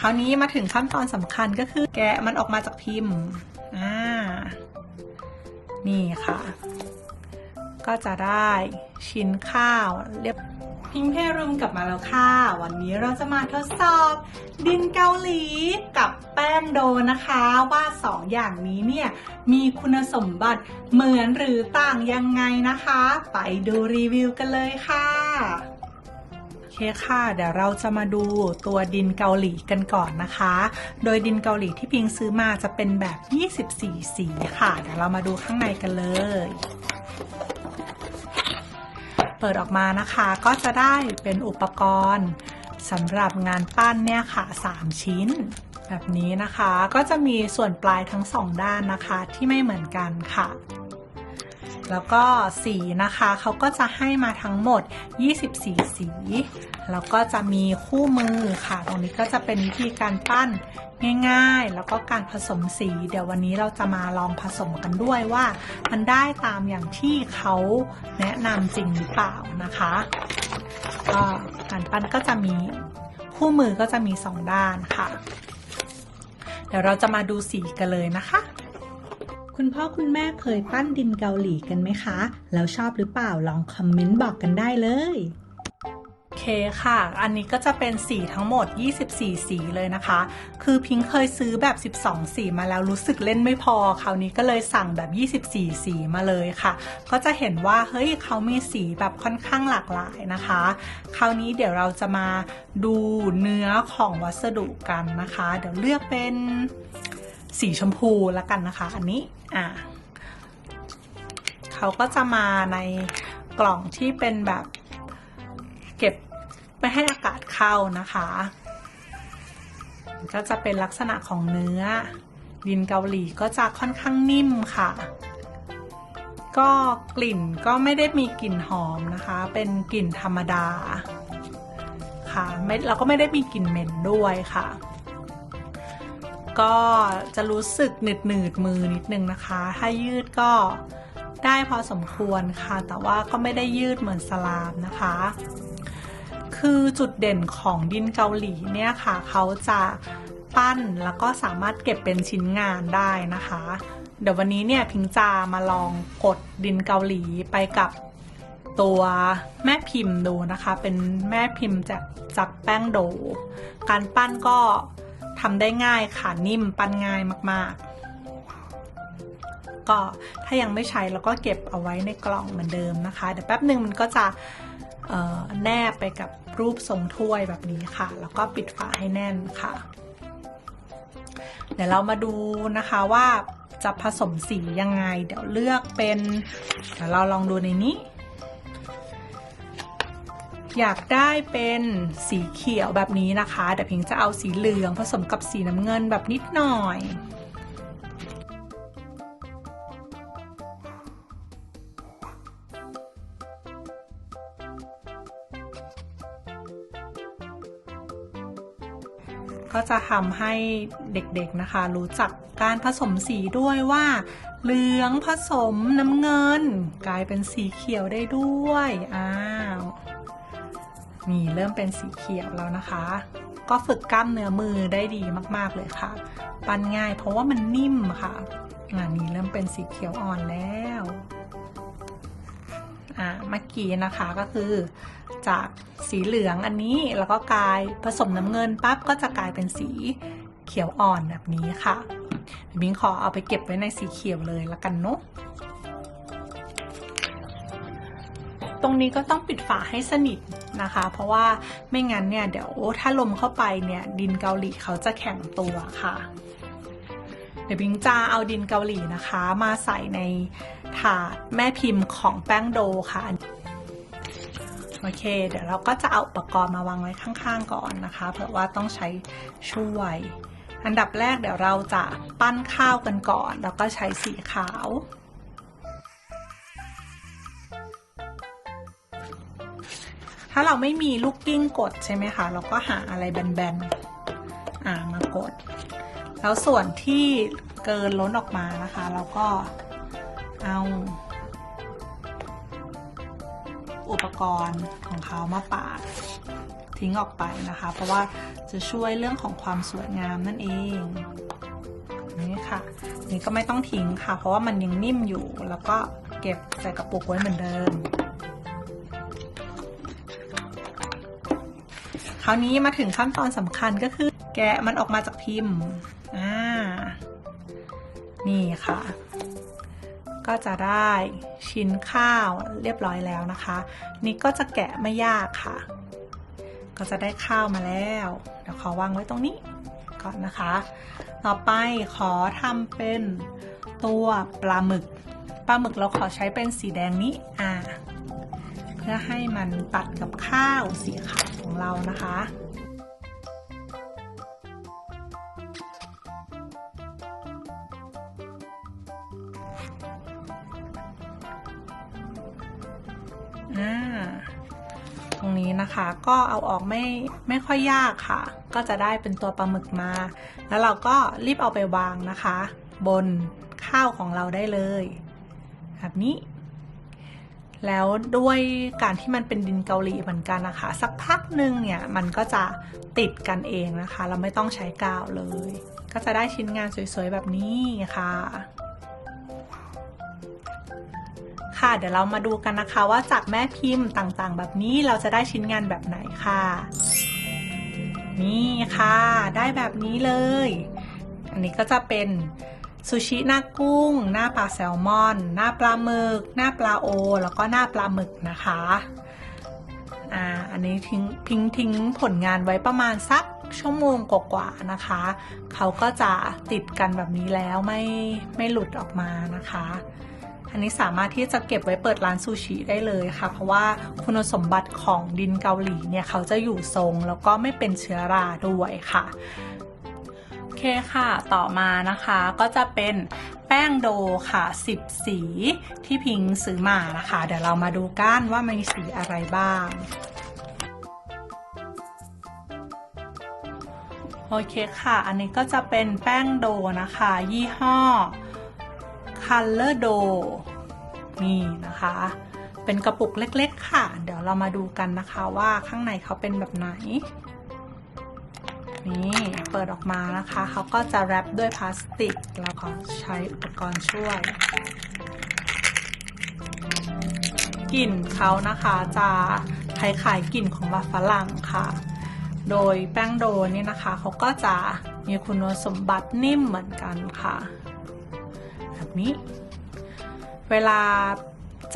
คราวนี้มาถึงขั้นตอนสำคัญก็คือแกะมันออกมาจากพิมพ์อ่านี่ค่ะ ก็จะได้ชิ้นข้าวเรียบพิงเพรุมกลับมาแล้วค่ะ วันนี้เราจะมาทดสอบดินเกาหลีกับแป้งโดนะคะ ว่าสองอย่างนี้เนี่ยมีคุณสมบัติเหมือนหรือต่างยังไงนะคะ ไปดูรีวิวกันเลยค่ะ คค่ะ เดี๋ยวเราจะมาดูตัวดินเกาหลีกันก่อนนะคะ โดยดินเกาหลีที่พิงซื้อมาจะเป็นแบบ 24 สีค่ะ เดี๋ยวเรามาดูข้างในกันเลย เปิดออกมานะคะก็จะได้เป็นอุปกรณ์สำหรับงานปั้นเนี่ยค่ะ 3 ชิ้นแบบนี้นะคะ ก็จะมีส่วนปลายทั้งสองด้านนะคะที่ไม่เหมือนกันค่ะ แล้วก็สีนะคะเขาก็จะให้มาทั้งหมด 24 สี แล้วก็จะมีคู่มือค่ะ ตรงนี้ก็จะเป็นวิธีการปั้นง่ายๆ แล้วก็การผสมสี เดี๋ยววันนี้เราจะมาลองผสมกันด้วยว่า มันได้ตามอย่างที่เขาแนะนำจริงหรือเปล่านะคะก็การปั้นก็จะมีคู่มือก็จะมีสองด้านค่ะ เดี๋ยวเราจะมาดูสีกันเลยนะคะ คุณพ่อคุณแม่เคยปั้นดินเกาหลีกันไหมคะ แล้วชอบหรือเปล่าลองคอมเมนต์บอกกันได้เลยโอเคค่ะ อันนี้ก็จะเป็นสีทั้งหมด 24 สีเลยนะคะ คือพิงค์เคยซื้อแบบ 12 สีมาแล้วรู้สึกเล่นไม่พอ คราวนี้ก็เลยสั่งแบบ 24 สีมาเลยค่ะ ก็จะเห็นว่าเฮ้ยเขามีสีแบบค่อนข้างหลากหลายนะคะ คราวนี้เดี๋ยวเราจะมาดูเนื้อของวัสดุกันนะคะ เดี๋ยวเลือกเป็น สีชมพูแล้วกันนะคะ อันนี้อะเขาก็จะมาในกล่องที่เป็นแบบเก็บไม่ให้อากาศเข้านะคะก็จะเป็นลักษณะของเนื้อ ดินเกาหลีก็จะค่อนข้างนิ่มค่ะ ก็กลิ่นก็ไม่ได้มีกลิ่นหอมนะคะ เป็นกลิ่นธรรมดาค่ะไม่เราก็ไม่ได้มีกลิ่นเหม็นด้วยค่ะ ก็จะรู้สึกหนืดหนืดมือนิดนึงนะคะ ถ้ายืดก็ได้พอสมควรค่ะ แต่ว่าก็ไม่ได้ยืดเหมือนสลามนะคะ คือจุดเด่นของดินเกาหลีเนี่ยค่ะ เขาจะปั้นแล้วก็สามารถเก็บเป็นชิ้นงานได้นะคะ เดี๋ยววันนี้เนี่ยพิงจามาลองกดดินเกาหลีไปกับตัวแม่พิมพ์ดูนะคะ เป็นแม่พิมพ์จากจากแป้งโด การปั้นก็ ทำได้ง่ายค่ะนิ่มปั้นง่ายมากๆ ก็ถ้ายังไม่ใช้เราก็เก็บเอาไว้ในกล่องเหมือนเดิมนะคะ เดี๋ยวแป๊บหนึ่งมันก็จะแนบไปกับรูปทรงถ้วยแบบนี้ค่ะ แล้วก็ปิดฝาให้แน่นค่ะ เดี๋ยวเรามาดูนะคะว่าจะผสมสียังไง เดี๋ยวเลือกเป็น เดี๋ยวเราลองดูในนี้ อยากได้เป็นสีเขียวแบบนี้นะคะเดี๋ยวพิงจะเอาสีเหลืองผสมกับสีน้ำเงินแบบนิดหน่อยก็จะทำให้เด็กๆนะคะ รู้จักการผสมสีด้วยว่า เหลืองผสมน้ำเงิน กลายเป็นสีเขียวได้ด้วยอ้าว นี่เริ่มเป็นสีเขียวแล้วนะคะ ก็ฝึกกล้ามเนื้อมือได้ดีมากๆเลยค่ะ ปั้นง่ายเพราะว่ามันนิ่มค่ะอ่านี่เริ่มเป็นสีเขียวอ่อนแล้วอ่าเมื่อกี้นะคะก็คือ จากสีเหลืองอันนี้แล้วก็กลายผสมน้ำเงินปั๊บก็จะกลายเป็นสีเขียวอ่อนแบบนี้ค่ะเดี๋ยวบิงขอเอาไปเก็บไว้ในสีเขียวเลยละกันเนาะ ตรงนี้ก็ต้องปิดฝาให้สนิทนะคะ เพราะว่าไม่งั้นเนี่ยเดี๋ยวถ้าลมเข้าไปเนี่ยดินเกาหลีเขาจะแข็งตัวค่ะ เดี๋ยวบิงจะเอาดินเกาหลีนะคะ มาใส่ในถาดแม่พิมพ์ของแป้งโดค่ะโอเค เดี๋ยวเราก็จะเอาอุปกรณ์มาวางไว้ข้างๆก่อนนะคะเผื่อว่าต้องใช้ช่วย อันดับแรกเดี๋ยวเราจะปั้นข้าวกันก่อน แล้วก็ใช้สีขาว ถ้าเราไม่มีลูกกิ้งกดใช่ไหมคะ เราก็หาอะไรแบนๆอ่ามากด แล้วส่วนที่เกินล้นออกมานะคะ เราก็เอาอุปกรณ์ของเขามาปาดทีทิ้งออกไปนะคะ เพราะว่าจะช่วยเรื่องของความสวยงามนั่นเองนี่ค่ะ นี่ก็ไม่ต้องทิ้งค่ะ เพราะว่ามันยังนิ่มอยู่แล้วก็เก็บใส่กระปุกไว้เหมือนเดิมาวนี้มาถึงขั้นตอนสำคัญก็คือ แกะมันออกมาจากพิมพ์อ่านี่ค่ะ ก็จะได้ชิ้นข้าวเรียบร้อยแล้วนะคะ นี่ก็จะแกะไม่ยากค่ะ ก็จะได้ข้าวมาแล้วเดี๋ยวขอวางไว้ตรงนี้ก่อนนะคะ ต่อไปขอทำเป็นตัวปลาหมึก ปลาหมึกเราขอใช้เป็นสีแดงนี้ อ่า พื่อให้มันตัดกับข้าวสีขาวของเรานะคะอ่ตรงนี้นะคะก็เอาออกไม่ไม่ค่อยยากค่ะ ก็จะได้เป็นตัวปลาหมึกมา แล้วเราก็รีบเอาไปวางนะคะ บนข้าวของเราได้เลย แบบนี้ แล้วด้วยการที่มันเป็นดินเกาหลีเหมือนกันนะคะ สักพักหนึ่งเนี่ยมันก็จะติดกันเองนะคะ เราไม่ต้องใช้กาวเลย ก็จะได้ชิ้นงานสวยๆแบบนี้ค่ะ ค่ะเดี๋ยวเรามาดูกันนะคะว่าจากแม่พิมพ์ต่างๆ แบบนี้เราจะได้ชิ้นงานแบบไหนค่ะ นี่ค่ะ ได้แบบนี้เลย อันนี้ก็จะเป็น ซูชิหน้ากุ้ง หน้าปลาแซลมอน หน้าปลาหมึก หน้าปลาโอ แล้วก็หน้าปลาหมึกนะคะอ่าอันนี้ทิ้งพิงทิ้งผลงานไว้ประมาณสักชั่วโมงกว่าๆนะคะ เขาก็จะติดกันแบบนี้แล้วไม่ไม่หลุดออกมานะคะ อันนี้สามารถที่จะเก็บไว้เปิดร้านซูชิได้เลยค่ะ เพราะว่าคุณสมบัติของดินเกาหลีเนี่ยเขาจะอยู่ทรงแล้วก็ไม่เป็นเชื้อราด้วยค่ะ เคค่ะ ต่อมานะคะก็จะเป็นแป้งโดค่ะ 10 สีที่พิงซื้อมานะคะ เดี๋ยวเรามาดูกันว่ามีสีอะไรบ้างโอเคค่ะ อันนี้ก็จะเป็นแป้งโดนะคะ ยี่ห้อ Color d o นี่นะคะ เป็นกระปุกเล็กๆค่ะ เดี๋ยวเรามาดูกันนะคะว่าข้างในเขาเป็นแบบไหน นี่เปิดออกมานะคะ เขาก็จะแรปด้วยพลาสติก แล้วก็ใช้อุปกรณ์ช่วย กลิ่นเขานะคะจะคล้ายๆกลิ่นของมาฝรั่งค่ะ โดยแป้งโดนี่นะคะ เขาก็จะมีคุณสมบัตินิ่มเหมือนกันค่ะ แบบนี้ เวลา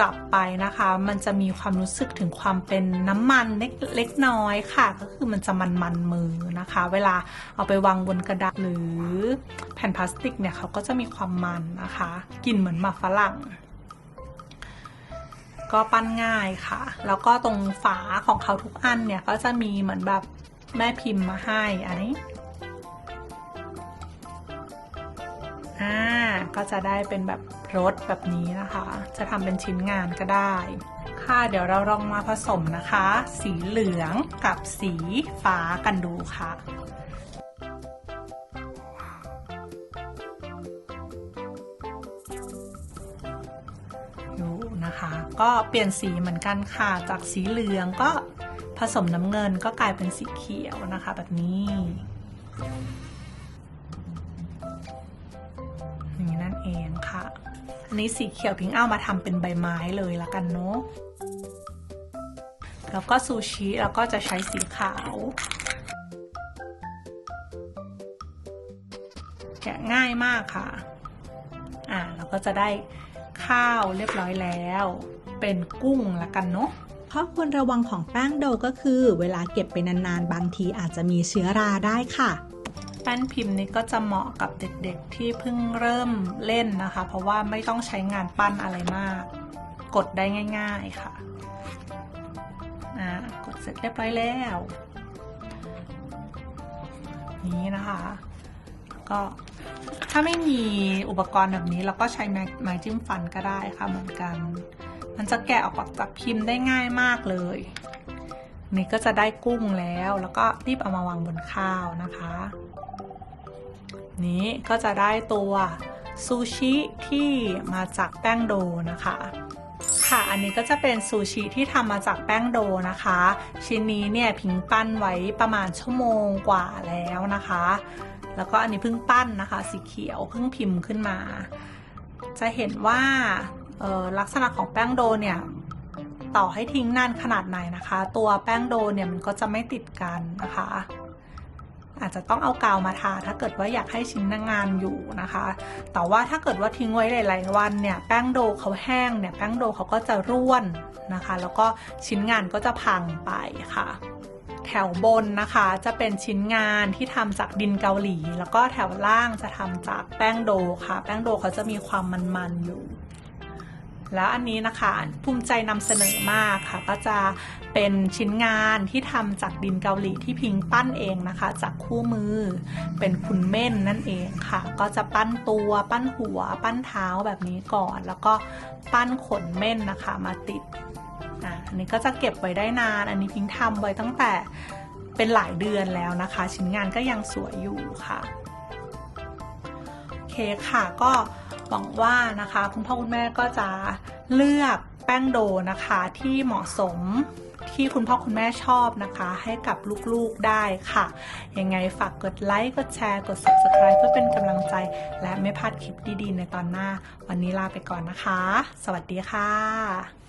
จับไปนะคะ มันจะมีความรู้สึกถึงความเป็นน้ำมันเล็กเล็กน้อยค่ะ ก็คือมันจะมันมันมือนะคะ เวลาเอาไปวางบนกระดาษหรือแผ่นพลาสติกเนี่ยเขาก็จะมีความมันนะคะกลิ่นเหมือนหมากฝรั่งก็ปั้นง่ายค่ะ แล้วก็ตรงฝาของเขาทุกอันเนี่ยก็จะมีเหมือนแบบแม่พิมพ์มาให้อันนี้อ่า ก็จะได้เป็นแบบรสแบบนี้นะคะ จะทำเป็นชิ้นงานก็ได้ ค่ะเดี๋ยวเราลองมาผสมนะคะ สีเหลืองกับสีฟ้ากันดูค่ะดูนะคะ ก็เปลี่ยนสีเหมือนกันค่ะ จากสีเหลืองก็ผสมน้ำเงินก็กลายเป็นสีเขียวนะคะ แบบนี้ นี้สีเขียวพิงเอามาทำเป็นใบไม้เลยละกันเนาะแล้วก็ซูชิแล้วก็จะใช้สีขาว แกะง่ายมากค่ะ อ่าเราก็จะได้ข้าวเรียบร้อยแล้ว เป็นกุ้งละกันเนาะข้อควรระวังของแป้งโดก็คือ เวลาเก็บไปนานๆ บางทีอาจจะมีเชื้อราได้ค่ะ แป้นพิมพ์นี้ก็จะเหมาะกับเด็กๆที่เพิ่งเริ่มเล่นนะคะ เพราะว่าไม่ต้องใช้งานปั้นอะไรมาก กดได้ง่ายๆค่ะกดเสร็จเรียบร้อยแล้ว นี้นะคะ ก็ถ้าไม่มีอุปกรณ์แบบนี้เราก็ใช้ไม้ไม้จิ้มฟันก็ได้ค่ะเหมือนกัน มันจะแกะออกจากพิมพ์ได้ง่ายมากเลย นี่ก็จะได้กุ้งแล้ว แล้วก็รีบเอามาวางบนข้าวนะคะ นี้ก็จะได้ตัวซูชิที่มาจากแป้งโดนะคะ ค่ะ อันนี้ก็จะเป็นซูชิที่ทำมาจากแป้งโดนะคะ ชิ้นนี้เนี่ยพิงปั้นไว้ประมาณชั่วโมงกว่าแล้วนะคะ แล้วก็อันนี้เพิ่งปั้นนะคะ สีเขียวเพิ่งพิมพ์ขึ้นมา จะเห็นว่าออลักษณะของแป้งโดเนี่ยต่อให้ทิ้งนานขนาดไหนนะคะ ตัวแป้งโดเนี่ยมันก็จะไม่ติดกันนะคะ อาจจะต้องเอากาวมาทา ถ้าเกิดว่าอยากให้ชิ้นงานอยู่นะคะ แต่ว่าถ้าเกิดว่าทิ้งไว้หลาย ๆ วันเนี่ยแป้งโดเขาแห้งเนี่ยแป้งโดเขาก็จะร่วนนะคะ แล้วก็ชิ้นงานก็จะพังไปค่ะแถวบนนะคะจะเป็นชิ้นงานที่ทำจากดินเกาหลี แล้วก็แถวล่างจะทำจากแป้งโดค่ะ แป้งโดเขาจะมีความมันๆอยู่ แล้วอันนี้นะคะภูมิใจนำเสนอมากค่ะ ก็จะเป็นชิ้นงานที่ทำจากดินเกาหลีที่พิงปั้นเองนะคะ จากคู่มือเป็นคุณเม่นนั่นเองค่ะ ก็จะปั้นตัวปั้นหัว ปั้นเท้าแบบนี้ก่อน แล้วก็ปั้นขนเม่นนะคะมาติดอันนี้ก็จะเก็บไว้ได้นาน อันนี้พิงทำไว้ตั้งแต่เป็นหลายเดือนแล้วนะคะ ชิ้นงานก็ยังสวยอยู่ค่ะโอเคค่ะก็ หวังว่านะคะคุณพ่อคุณแม่ก็จะเลือกแป้งโดนะคะที่เหมาะสมที่คุณพ่อคุณแม่ชอบนะคะ ให้กับลูกๆได้ค่ะ ยังไงฝากกดไลค์กดแชร์กด subscribe เพื่อเป็นกำลังใจ และไม่พลาดคลิปดีๆ ในตอนหน้า วันนี้ลาไปก่อนนะคะ สวัสดีค่ะ